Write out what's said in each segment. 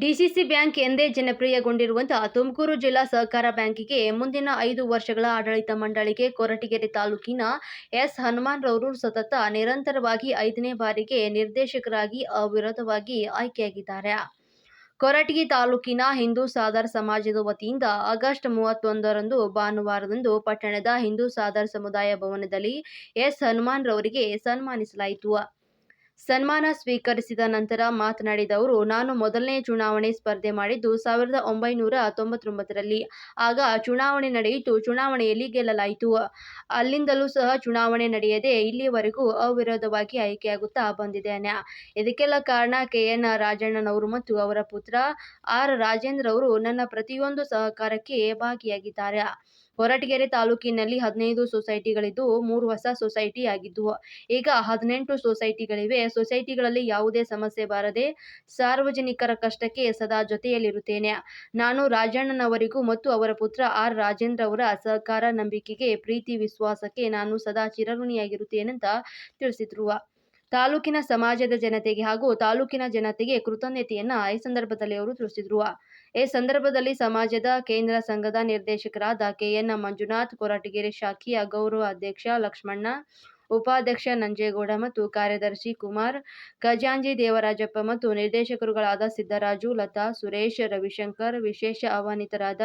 DCC bank ಎಂದೇ ಜನಪ್ರಿಯಗೊಂಡಿರುವಂತಹ ತುಮಕೂರು ಜಿಲ್ಲಾ ಸಹಕಾರ ಬ್ಯಾಂಕಿಗೆ ಮುಂದಿನ ಐದು ವರ್ಷಗಳ ಆಡಳಿತ ಮಂಡಳಿಗೆ ಕೊರಟಗೆರೆ ತಾಲೂಕಿನ ಎಸ್ ಹನುಮಾನ್ರವರು ಸತತ ನಿರಂತರವಾಗಿ ಐದನೇ ಬಾರಿಗೆ ನಿರ್ದೇಶಕರಾಗಿ ಅವಿರೋಧವಾಗಿ ಆಯ್ಕೆಯಾಗಿದ್ದಾರೆ. ಕೊರಟಗಿ ತಾಲೂಕಿನ ಹಿಂದೂ ಸಾದರ್ ಸಮಾಜದ ವತಿಯಿಂದ ಆಗಸ್ಟ್ ಮೂವತ್ತೊಂದರಂದು ಭಾನುವಾರದಂದು ಪಟ್ಟಣದ ಹಿಂದೂ ಸಾದರ್ ಸಮುದಾಯ ಭವನದಲ್ಲಿ ಎಸ್ ಹನುಮಾನ್ರವರಿಗೆ ಸನ್ಮಾನಿಸಲಾಯಿತು. ಸನ್ಮಾನ ಸ್ವೀಕರಿಸಿದ ನಂತರ ಮಾತನಾಡಿದ ಅವರು, ನಾನು ಮೊದಲನೇ ಚುನಾವಣೆ ಸ್ಪರ್ಧೆ ಮಾಡಿದ್ದು ಸಾವಿರದ ಒಂಬೈನೂರ ತೊಂಬತ್ತೊಂಬತ್ತರಲ್ಲಿ. ಆಗ ಚುನಾವಣೆ ನಡೆಯಿತು, ಚುನಾವಣೆಯಲ್ಲಿ ಗೆಲ್ಲಲಾಯಿತು. ಅಲ್ಲಿಂದಲೂ ಸಹ ಚುನಾವಣೆ ನಡೆಯದೆ ಇಲ್ಲಿಯವರೆಗೂ ಅವಿರೋಧವಾಗಿ ಆಯ್ಕೆಯಾಗುತ್ತಾ ಬಂದಿದ್ದೇನೆ ಇದಕ್ಕೆಲ್ಲ ಕಾರಣ ಕೆ. ಎನ್. ರಾಜಣ್ಣನವರು ಮತ್ತು ಅವರ ಪುತ್ರ ಆರ್. ರಾಜೇಂದ್ರ ಅವರು ನನ್ನ ಪ್ರತಿಯೊಂದು ಸಹಕಾರಕ್ಕೆ ಭಾಗಿಯಾಗಿದ್ದಾರೆ. ಹೊರಟಗೆರೆ ತಾಲೂಕಿನಲ್ಲಿ ಹದಿನೈದು ಸೊಸೈಟಿಗಳಿದ್ದು ಮೂರು ಹೊಸ ಸೊಸೈಟಿ ಆಗಿದ್ದವು ಈಗ ಹದಿನೆಂಟು ಸೊಸೈಟಿಗಳಿವೆ. ಸೊಸೈಟಿಗಳಲ್ಲಿ ಯಾವುದೇ ಸಮಸ್ಯೆ ಬಾರದೆ ಸಾರ್ವಜನಿಕರ ಕಷ್ಟಕ್ಕೆ ಸದಾ ಜೊತೆಯಲ್ಲಿರುತ್ತೇನೆ. ನಾನು ರಾಜಣ್ಣನವರಿಗೂ ಮತ್ತು ಅವರ ಪುತ್ರ ಆರ್. ರಾಜೇಂದ್ರ ಅವರ ಸಹಕಾರ ನಂಬಿಕೆಗೆ, ಪ್ರೀತಿ ವಿಶ್ವಾಸಕ್ಕೆ ನಾನು ಸದಾ ಚಿರಋಣಿಯಾಗಿರುತ್ತೇನೆಂತ ತಿಳಿಸಿದ್ರು. ತಾಲೂಕಿನ ಸಮಾಜದ ಜನತೆಗೆ ಹಾಗೂ ತಾಲೂಕಿನ ಜನತೆಗೆ ಕೃತಜ್ಞತೆಯನ್ನ ಈ ಸಂದರ್ಭದಲ್ಲಿ ಅವರು ತಿಳಿಸಿದ್ರು. ಈ ಸಂದರ್ಭದಲ್ಲಿ ಸಮಾಜದ ಕೇಂದ್ರ ಸಂಘದ ನಿರ್ದೇಶಕರಾದ ಕೆಎನ್ ಮಂಜುನಾಥ್, ಕೊರಟಗೆರೆ ಶಾಖೆಯ ಗೌರವ ಅಧ್ಯಕ್ಷ ಲಕ್ಷ್ಮಣ್ಣ, ಉಪಾಧ್ಯಕ್ಷ ನಂಜೇಗೌಡ ಮತ್ತು ಕಾರ್ಯದರ್ಶಿ ಕುಮಾರ್ ಖಜಾಂಜಿ ದೇವರಾಜಪ್ಪ ಮತ್ತು ನಿರ್ದೇಶಕರುಗಳಾದ ಸಿದ್ದರಾಜು, ಲತಾ, ಸುರೇಶ್, ರವಿಶಂಕರ್, ವಿಶೇಷ ಆಹ್ವಾನಿತರಾದ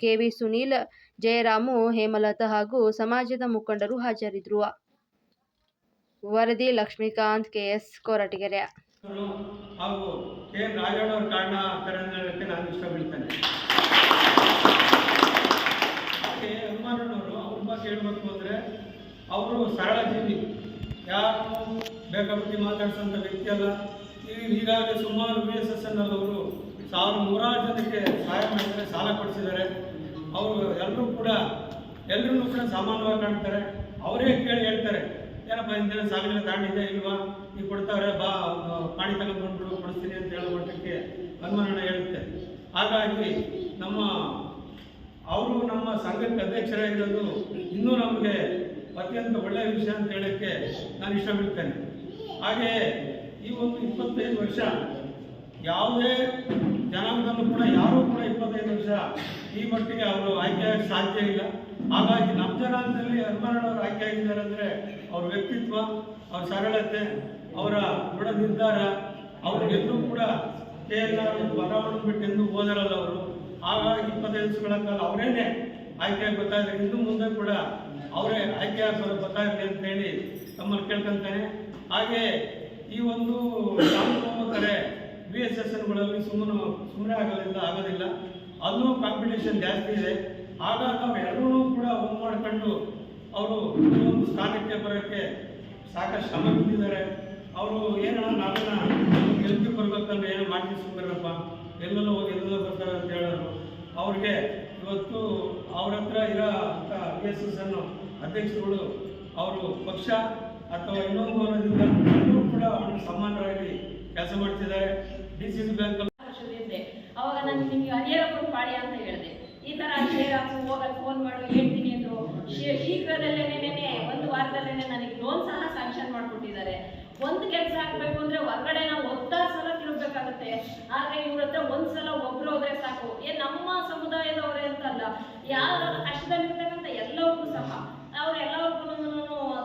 ಕೆವಿ ಸುನೀಲ್, ಜಯರಾಮು, ಹೇಮಲತಾ ಹಾಗೂ ಸಮಾಜದ ಮುಖಂಡರು ಹಾಜರಿದ್ದರು. ವರದಿ ಲಕ್ಷ್ಮೀಕಾಂತ್, ಕೆಎಸ್ ಕೊರಟಗೆರೆ. ಹಾಗೂ ಕೆ ಎನ್ ರಾಜಣ್ಣವ್ರ ಕಾರಣ ಆಗ್ತಾರೆ ನಾನು ಇಷ್ಟಪಡ್ತೇನೆ. ಹಾಗೆ ಹನುಮಾನಣ್ಣವರು ಅವ್ರ ಬಗ್ಗೆ ಹೇಳಬೇಕು ಅಂದರೆ ಅವರು ಸರಳ ಜೀವಿ. ಯಾರು ಬೇಕಾಬಿಟ್ಟು ಮಾತಾಡ್ಸೋಂಥ ವ್ಯಕ್ತಿ ಅಲ್ಲ. ಈಗ ಈಗಾಗಲೇ ಸುಮಾರು ಬಿ ಎಸ್ ಎಸ್ ಅವರು ಸಾವಿರ ನೂರಾರು ಜನಕ್ಕೆ ಸಹಾಯ ಮಾಡಿದ್ದಾರೆ, ಸಾಲ ಕೊಡಿಸಿದ್ದಾರೆ. ಅವರು ಎಲ್ಲರೂ ಕೂಡ ಎಲ್ಲರೂ ಕೂಡ ಸಾಮಾನ್ಯವಾಗಿ ಕಾಣ್ತಾರೆ. ಅವರೇ ಕೇಳಿ ಹೇಳ್ತಾರೆ, ಏನಪ್ಪ ಇಂದಿನ ಸಾಲಿನ ತಾಂಡಿದ್ದೆ ಇಲ್ವಾ? ನೀವು ಕೊಡ್ತಾರೆ, ಬಾ ಪಾಣಿ ತಗೊಂಡು ಬಂದ್ಬಿಡು ಕೊಡಿಸ್ತೀನಿ ಅಂತ ಹೇಳೋ ಮಟ್ಟಕ್ಕೆ ಹನುಮಾನಣ್ಣ ಹೇಳುತ್ತೆ. ಹಾಗಾಗಿ ನಮ್ಮ, ಅವರು ನಮ್ಮ ಸಂಘಕ್ಕೆ ಅಧ್ಯಕ್ಷರಾಗಿರೋದು ಇನ್ನೂ ನಮಗೆ ಅತ್ಯಂತ ಒಳ್ಳೆಯ ವಿಷಯ ಅಂತ ಹೇಳೋಕ್ಕೆ ನಾನು ಇಷ್ಟಪಡ್ತೇನೆ. ಹಾಗೆಯೇ ಈ ಒಂದು ಇಪ್ಪತ್ತೈದು ವರ್ಷ ಯಾವುದೇ ಜನಾಂಗದಲ್ಲೂ ಕೂಡ, ಯಾರೂ ಕೂಡ ಇಪ್ಪತ್ತೈದು ವರ್ಷ ಈ ಮಟ್ಟಿಗೆ ಅವರು ಆಯ್ಕೆಯಾಗಕ್ಕೆ ಸಾಧ್ಯ ಇಲ್ಲ. ಹಾಗಾಗಿ ನಮ್ಮ ಜನಾಂಗದಲ್ಲಿ ಹನುಮಾನಣ್ಣವರು ಆಯ್ಕೆ ಆಗಿದ್ದಾರೆ ಅಂದರೆ ಅವ್ರ ವ್ಯಕ್ತಿತ್ವ, ಅವ್ರ ಸರಳತೆ ಅವರ ದೃಢ ನಿರ್ಧಾರ ಅವ್ರಿಗೆಲ್ಲೂ ಕೂಡ ಕೆ ಎಲ್ ಆರ್ ಬಿಟ್ಟು ಎಂದು ಓದರಲ್ಲ ಅವರು. ಹಾಗಾಗಿ ಇಪ್ಪತ್ತೈದು ವರ್ಷಗಳ ಕಾಲ ಅವರೇನೆ ಆಯ್ಕೆ ಬರ್ತಾ ಇನ್ನು ಮುಂದೆ ಕೂಡ ಅವರೇ ಆಯ್ಕೆ ಆಗ್ಬೋದು ಬರ್ತಾ ಇರಲಿ ಅಂತ ಹೇಳಿ ತಮ್ಮಲ್ಲಿ ಕೇಳ್ಕೊಂತಾನೆ. ಹಾಗೆ ಈ ಒಂದು ಕರೆ ಬಿ ಎಸ್ ಎಸ್ ಎನ್ಗಳಲ್ಲಿ ಸುಮ್ಮನೆ ಸುಮ್ಮನೆ ಆಗೋದಿಲ್ಲ ಆಗೋದಿಲ್ಲ. ಅಲ್ಲೂ ಕಾಂಪಿಟೇಷನ್ ಜಾಸ್ತಿ ಇದೆ. ಹಾಗಾಗಿ ನಾವು ಎಲ್ಲರೂ ಕೂಡ ಒಂದು ಮಾಡ್ಕೊಂಡು ಅವರು ಒಂದು ಸ್ಥಾನಕ್ಕೆ ಬರೋಕ್ಕೆ ಸಾಕಷ್ಟು ಶ್ರಮ ಅವರು ಏನೋ ನಾವೆಲ್ಲ ಎಲ್ಪಿ ಬರ್ಬೇಕಂದ್ರೆ ಏನೋ ಮಾಡಿ ಸುಮ್ಮರಪ್ಪ ಎಲ್ಲೆಲ್ಲೋ ಹೋಗಿ ಎಲ್ಲೆಲ್ಲೋ ಬರ್ತಾರೆ ಅಂತ ಹೇಳೋರು. ಅವ್ರಿಗೆ ಇವತ್ತು ಅವ್ರ ಹತ್ರ ಇರೋ ಅಂತ ಬಿ ಎಸ್ ಎಸ್ ಅನ್ನು ಅಧ್ಯಕ್ಷರುಗಳು, ಅವರು ಪಕ್ಷ ಅಥವಾ ಇನ್ನೊಂದು ಎಲ್ಲರೂ ಕೂಡ ಅವ್ರಿಗೆ ಸಮಾನರಾಗಿ ಕೆಲಸ ಮಾಡ್ತಿದ್ದಾರೆ. ಡಿ ಸಿ ಸಿ ಬ್ಯಾಂಕ್ ವರ್ಷದಿಂದ ಅವಾಗ ನಾನು ನಿಮ್ಗೆ ಹರಿಹರಪ್ಪನ ಪಾಳ್ಯ ಅಂತ ಹೇಳಿದೆ ಈ ತರ ಶ್ರೀರಾಮು ಹೋಗಲ್ ಫೋನ್ ಮಾಡು ಹೇಳ್ತೀನಿ ಅಂದ್ರು ಶೀ- ಶೀಘ್ರದಲ್ಲೇನೆ ಒಂದು ವಾರದಲ್ಲೇನೆ ನನಗೆ ಲೋನ್ ಸಹ ಸ್ಯಾಂಕ್ಷನ್ ಮಾಡ್ಕೊಟ್ಟಿದ್ದಾರೆ ಒಂದು ಕೆಲಸ ಆಗ್ಬೇಕು ಅಂದ್ರೆ ಹೊರಗಡೆ ನಾವು ಒತ್ತಾರು ಸಲ ತಿರುಗ್ಬೇಕಾಗತ್ತೆ ಆದ್ರೆ ಇವ್ರ ಹತ್ರ ಒಂದ್ಸಲ ಒಬ್ರು ಹೋದ್ರೆ ಸಾಕು. ಏನ್ ನಮ್ಮ ಸಮುದಾಯದವರೇ ಅಂತಲ್ಲ. ಯಾರ ಕಷ್ಟದಲ್ಲಿರ್ತಕ್ಕಂಥ ಎಲ್ಲವ್ರಿಗೂ ಸಹ ಅವರೆಲ್ಲರಿಗೂ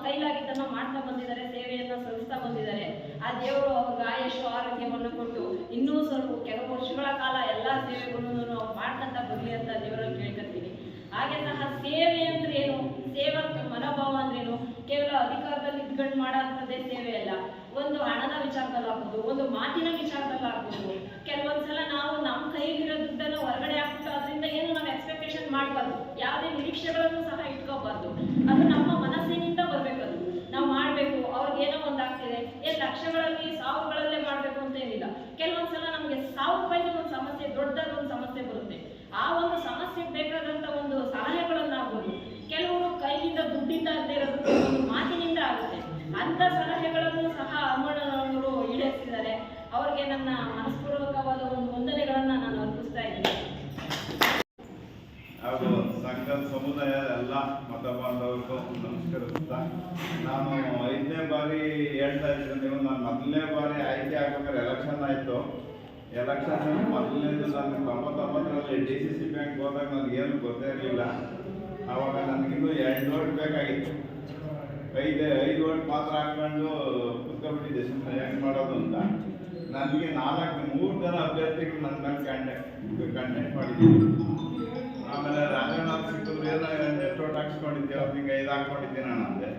ಕೈಲಾಗಿದ್ದನ್ನ ಮಾಡ್ತಾ ಬಂದಿದ್ದಾರೆ, ಸೇವೆಯನ್ನ ಸಲ್ಲಿಸ್ತಾ ಬಂದಿದ್ದಾರೆ. ಆ ದೇವರು ಅವ್ರಿಗೆ ಆಯುಷು ಆರೋಗ್ಯವನ್ನು ಕೊಟ್ಟು ಇನ್ನೂ ಸ್ವಲ್ಪ ಕೆಲವು ವರ್ಷಗಳ ಕಾಲ ಎಲ್ಲಾ ಸೇವೆಗಳನ್ನು ಅವ್ರು ಮಾಡ್ಕೊಂತ ಬರ್ಲಿ ಅಂತ ದೇವರಲ್ಲಿ ಕೇಳ್ಕೊತೀನಿ ಹಾಗೆ ಸಹ ಸೇವೆ ಅಂದ್ರೆ ಏನು? ಸೇವಕ ಮನೋಭಾವ ಅಂದ್ರೇನು ಕೇವಲ ಅಧಿಕಾರದಲ್ಲಿ ಇದ್ಕೊಂಡು ಮಾಡೋಂಥದ್ದೇ ಸೇವೆ. ಒಂದು ಹಣದ ವಿಚಾರದಲ್ಲಾಗ್ಬೋದು ಒಂದು ಮಾತಿನ ವಿಚಾರದಲ್ಲಾಗ್ಬೋದು ಕೆಲವೊಂದ್ಸಲ ನಾವು ನಮ್ಮ ಕೈಗಿರೋ ದುಡ್ಡನ್ನು ಹೊರಗಡೆ ಹಾಕ್ಬಿಟ್ಟು ಅದರಿಂದ ಏನು ನಾವು ಎಕ್ಸ್ಪೆಕ್ಟೇಷನ್ ಮಾಡಬಾರ್ದು. ಯಾವುದೇ ನಿರೀಕ್ಷೆಗಳನ್ನು ಸಹ ಇಟ್ಕೋಬಾರ್ದು. ಅದು ನಮ್ಮ ಮನಸ್ಸಿನಿಂದ ಬರಬೇಕದು. ನಾವು ಮಾಡಬೇಕು, ಅವ್ರಿಗೆ ಏನೋ ಒಂದು ಆಗ್ತಿದೆ. ಏನ್ ಲಕ್ಷಗಳಲ್ಲಿ, ಸಾವಿರಗಳಲ್ಲೇ ಮಾಡಬೇಕು ಅಂತ ಏನಿಲ್ಲ ಕೆಲವೊಂದ್ಸಲ ನಮಗೆ ಸಾವಿರ ರೂಪಾಯಿಗೆ ಒಂದು ಸಮಸ್ಯೆ ದೊಡ್ಡದಾದ ಒಂದು ಸಮಸ್ಯೆ ಬರುತ್ತೆ ಆ ಒಂದು ಸಮಸ್ಯೆಗೆ ಬೇಕಾದಂತ ಒಂದು ಸಲಹೆಗಳನ್ನಾಗ್ಬೋದು ಕೆಲವರು ಕೈಯಿಂದ ದುಡ್ಡಿಂದ ಆಗದೆ ಇರೋದಕ್ಕೆ ಒಂದು ಮಾತಿನಿಂದ ಆಗುತ್ತೆ ಅಂತ ಸಲಹೆಗಳನ್ನು ಸಹ ಅಮ್ಮಣ್ಣನವರು ಈಡೇರಿಸಿದ್ದಾರೆ ಅವ್ರಿಗೆ ನನ್ನ ಮನಸ್ಪೂರ್ವಕವಾದ ಒಂದು ವಂದನೆಗಳನ್ನ ನಾನು ಅರ್ಪಿಸ್ತಾ ಇದ್ದೀನಿ ಹಾಗೂ ಸಂಘದ ಸಮುದಾಯ ಎಲ್ಲ ಮತ ಬಾಂಧವರಿಗೂ ನಮಸ್ಕರಿಸ್ತಾ ನಾನು ಐದನೇ ಬಾರಿ ಹೇಳ್ತಾ ಇದ್ದೀನಿ, ನೀವು ನಾನು ಮೊದಲನೇ ಬಾರಿ ಆಯ್ಕೆ ಆಗ್ಬೇಕಾದ್ರೆ ಎಲೆಕ್ಷನ್ ಆಯಿತು. ಎಲೆಕ್ಷನ್ ಮೊದಲನೇದು ನಾನು ತೊಂಬತ್ತೊಂಬತ್ತರಲ್ಲಿ ಡಿ ಸಿ ಸಿ ಬ್ಯಾಂಕ್ ಹೋದಾಗ ನನಗೆ ಏನು ಗೊತ್ತೇ ಇರಲಿಲ್ಲ. ಆವಾಗ ನನಗಿನ್ನೂ ಎರಡು ಓಟ್ ಬೇಕಾಗಿತ್ತು. ಐದು ಐದು ಓಟ್ ಮಾತ್ರ ಹಾಕ್ಕೊಂಡು ಕುತ್ಕೊಂಡ್ಬಿಟ್ಟಿದ್ದೆ ಸುಮ್ಮನೆ ಹೆಂಗೆ ಮಾಡೋದು ಅಂತ. ನನಗೆ ನಾಲ್ಕು, ಮೂರು ಜನ ಅಭ್ಯರ್ಥಿಗಳು ನನ್ನ ಮೇಲೆ ಕಾಂಟ್ಯಾಕ್ಟ್ ಕಾಂಟ್ಯಾಕ್ಟ್ ಮಾಡಿದ್ದೀನಿ ಆಮೇಲೆ ರಾಜಣ್ಣ ಸಿಕ್ಕಿದ್ರು ಏನೋ ಎಷ್ಟು ಓಟ್ ಹಾಕ್ಸ್ಕೊಂಡಿದ್ದೀವಿ ಅವ್ರಿಗೆ ಐದು ಹಾಕ್ಕೊಂಡಿದ್ದೀನಿ ನಾನು ಅಂದೆ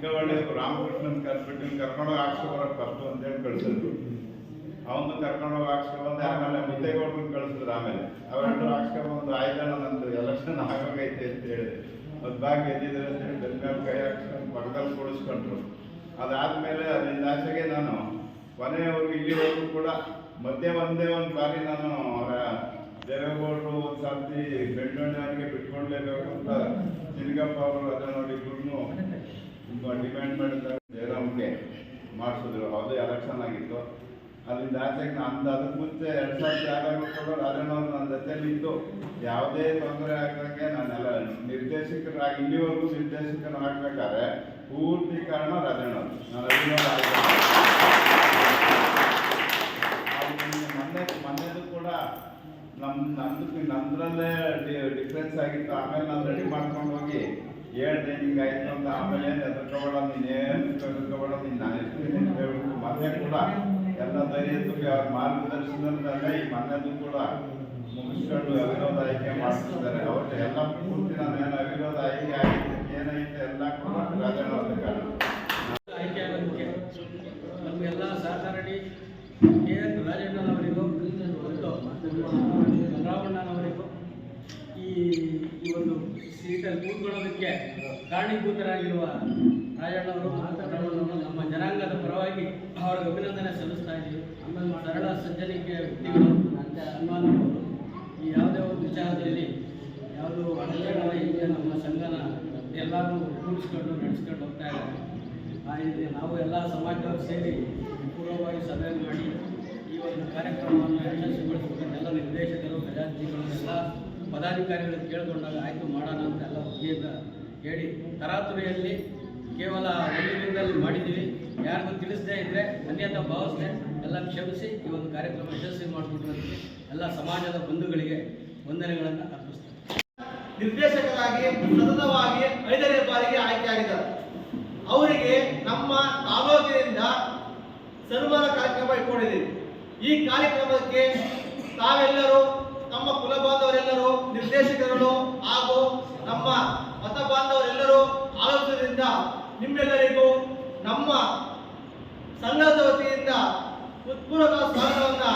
ಚಿಕ್ಕವಳ್ಳಿ ರಾಮಕೃಷ್ಣನ್ ಕರ್ಬಿಟ್ಟು ಕರ್ಕೊಂಡೋಗಿ ಹಾಕ್ಸ್ಕೊಬರಕ್ಕೆ ಫಸ್ಟು ಅಂತೇಳಿ ಕಳ್ಸಿದ್ರು. ಅವನು ಕರ್ಕೊಂಡೋಗಿ ಹಾಕ್ಸ್ಕೊಂಬಂದೆ ಆಮೇಲೆ ಮುದ್ದೆಗೌಡ್ರನ್ನ ಕಳ್ಸಿದ್ರು ಆಮೇಲೆ. ಅವೆರಡು ಹಾಕ್ಸ್ಕೊಂಬಂದು ಆಯ್ತಾನ ನಂದು ಎಲೆಕ್ಷನ್ ಆಗೋಗೈತೆ ಅಂತ ಹೇಳಿದೆ ಅದು ಬಾಗಿ ಅಂತೇಳಿ ಬೆನ್ನ ಮೇಲೆ ಕೈ ಹಾಕ್ಸ್ಕೊಂಡು ಪಕ್ಕದಲ್ಲಿ ಕೂಡಿಸ್ಕೊಂಡ್ರು. ಅದಾದ್ಮೇಲೆ ಅಲ್ಲಿಂದ ಆಚೆಗೆ ನಾನು ಕೊನೆಯವರೆಗೂ ಇಲ್ಲಿವರೆಗೂ ಕೂಡ ಮಧ್ಯೆ ಒಂದೇ ಒಂದು ಬಾರಿ ನಾನು ಅವರ ದೇವೇಗೌಡರು ಒಂದು ಸರ್ತಿ ಬೆಳ್ಳುಳ್ಳಿಯವರಿಗೆ ಬಿಟ್ಕೊಡ್ಲೇಬೇಕು ಅಂತ ಚಿನ್ಗಪ್ಪ ಅವರು ಅದನ್ನ ನೋಡಿ ತುಂಬ ಡಿಮ್ಯಾಂಡ್ ಮಾಡಿದ್ದಾರೆ ಜಯರಾಮ್ಗೆ ಮಾಡಿಸಿದ್ರು. ಅದು ಎಲೆಕ್ಷನ್ ಆಗಿತ್ತು. ಅಲ್ಲಿಂದ ಆಚೆಗೆ ನಾನು ಅದಕ್ಕೆ ಮುಂಚೆ ಎರಡು ಸಾವಿರದ ಆರಾರು ಕೂಡ ರಾಜಣ್ಣವ್ರು ನನ್ನ ಇತ್ತು ಯಾವುದೇ ತೊಂದರೆ ಆಗದಂಗೆ ನಾನೆಲ್ಲ ನಿರ್ದೇಶಕರಾಗಿ ಇಲ್ಲಿವರೆಗೂ ನಿರ್ದೇಶಕರಾಗಬೇಕಾದ್ರೆ ಪೂರ್ತಿ ಕಾರಣ ರಾಜಣ್ಣವ್ರು ನಾನು ಮೊನ್ನೆ, ಮೊನ್ನೆದು ಕೂಡ ನಮ್ಮ ನಂದು, ನಂದರಲ್ಲೇ ಡಿಫ್ರೆನ್ಸ್ ಆಗಿತ್ತು. ಆಮೇಲೆ ನಾನು ರೆಡಿ ಮಾಡ್ಕೊಂಡು ಹೋಗಿ ಹೇಳ್ದೆ ಹಿಂಗೆ ಆಯ್ತು ಅಂತ ಆಮೇಲೆ ಏನು ಎದುರ್ಕೋಬೇಡ ನೀನೇನು ಎದುರ್ಕೋಬೇಡ ನೀನು ನಾನು ಎಷ್ಟು ಹೇಳ್ಬಿಟ್ಟು ಮೊನ್ನೆ ಕೂಡ ಎಲ್ಲ ಧೈರ್ಯ ತುಂಬಿ ಅವ್ರ ಮಾರ್ಗದರ್ಶನದಲ್ಲೇ ಈ ಮೊನ್ನೆದು ಕೂಡ ಮುಗಿಸ್ಕೊಂಡು ಅವಿರೋಧ ಆಯ್ಕೆ ಮಾಡ್ತಿದ್ದಾರೆ. ಅವ್ರಿಗೆ ಎಲ್ಲ ಪೂರ್ತಿ ನಾನು ಏನು ಅವಿರೋಧ ಆಯ್ಕೆ ಆಗಿದೆ ಏನೈತೆ ಎಲ್ಲ ಕೂಡ ರಾಜಣ್ಣವ್ರ ಕಾರಣ ಆಯ್ಕೆ ಆಗೋದಕ್ಕೆ ನಮಗೆಲ್ಲ ಸಹಕಾರ ನೀಡಿ ಕೆ ಎನ್ ರಾಜಣ್ಣನವರಿಗೂ ಮತ್ತು ರಾಮಣ್ಣನವರಿಗೂ ಈ ಈ ಒಂದು ಸೀಟಲ್ಲಿ ಕೂತ್ಕೊಳ್ಳೋದಕ್ಕೆ ಕಾರಣೀಭೂತರಾಗಿರುವ ರಾಜಣ್ಣವರು ರಾಮಣ್ಣವರು ನಮ್ಮ ಜನಾಂಗದ ಪರವಾಗಿ ಅವರಿಗೆ ಅಭಿನಂದನೆ ಸಲ್ಲಿಸ್ತಾ ಇದ್ದೀವಿ. ಆಮೇಲೆ ಸರಳ ಸಜ್ಜನಿಕೆ ವ್ಯಕ್ತಿಗಳು ಸನ್ಮಾನವರು ಈ ಯಾವುದೇ ಒಂದು ವಿಚಾರದಲ್ಲಿ ಯಾವುದೋ ಅಡಚಣೆ ಇದೆ ನಮ್ಮ ಸಂಘನ ಎಲ್ಲರೂ ಕೂಡಿಸ್ಕೊಂಡು ನಡೆಸ್ಕೊಂಡು ಹೋಗ್ತಾ ಇದ್ದಾರೆ. ನಾವು ಎಲ್ಲ ಸಮಾಜದವರು ಸೇರಿ ಪೂರ್ವವಾಗಿ ಸಭೆ ಮಾಡಿ ಈ ಒಂದು ಕಾರ್ಯಕ್ರಮವನ್ನು ಯಶಸ್ವಿಗೊಳಿಸಬೇಕೆಲ್ಲ ಎಲ್ಲ ಪದಾಧಿಕಾರಿಗಳು ಕೇಳಿಕೊಂಡಾಗ, ಆಯಿತು ಮಾಡೋಣ ಅಂತ ಎಲ್ಲ ಹೇಳಿ, ತರಾತುರಿಯಲ್ಲಿ ಕೇವಲ ಒಂದು ದಿನದಲ್ಲಿ ಮಾಡಿದ್ದೀವಿ. ಯಾರಿಗೂ ತಿಳಿಸದೇ ಇದ್ದರೆ ಅನ್ಯತಾ ಭಾವಿಸದೆ ಎಲ್ಲ ಕ್ಷಮಿಸಿ, ಈ ಒಂದು ಕಾರ್ಯಕ್ರಮ ಯಶಸ್ವಿ ಮಾಡಿಕೊಟ್ಟಂತೆ ಎಲ್ಲ ಸಮಾಜದ ಬಂಧುಗಳಿಗೆ ವಂದನೆಗಳನ್ನು ಅರ್ಪಿಸ್ತಾರೆ ನಿರ್ದೇಶಕರಾಗಿ, ಸತತವಾಗಿ ಐದನೇ ಬಾರಿಗೆ ಆಯ್ಕೆಯಾಗಿದ್ದಾರೆ ಅವರಿಗೆ ನಮ್ಮ ತಾಲೂಕಿನಿಂದ ಸನ್ಮಾನ ಕಾರ್ಯಕ್ರಮ ಇಟ್ಕೊಂಡಿದ್ದೀವಿ. ಈ ಕಾರ್ಯಕ್ರಮಕ್ಕೆ ತಾವೆಲ್ಲರೂ ನಮ್ಮ ಕುಲ ಬಾಂಧವರೆಲ್ಲರೂ ನಿರ್ದೇಶಕರು ಹಾಗೂ ನಮ್ಮ ಮತ ಬಾಂಧವರೆಲ್ಲರೂ ಆಲೋಚನೆಯಿಂದ ನಿಮ್ಮೆಲ್ಲರಿಗೂ ನಮ್ಮ ಸಂಘದ ವತಿಯಿಂದ ಉತ್ಪೂರ್ವಕ ಸ್ವಾಗತವನ್ನು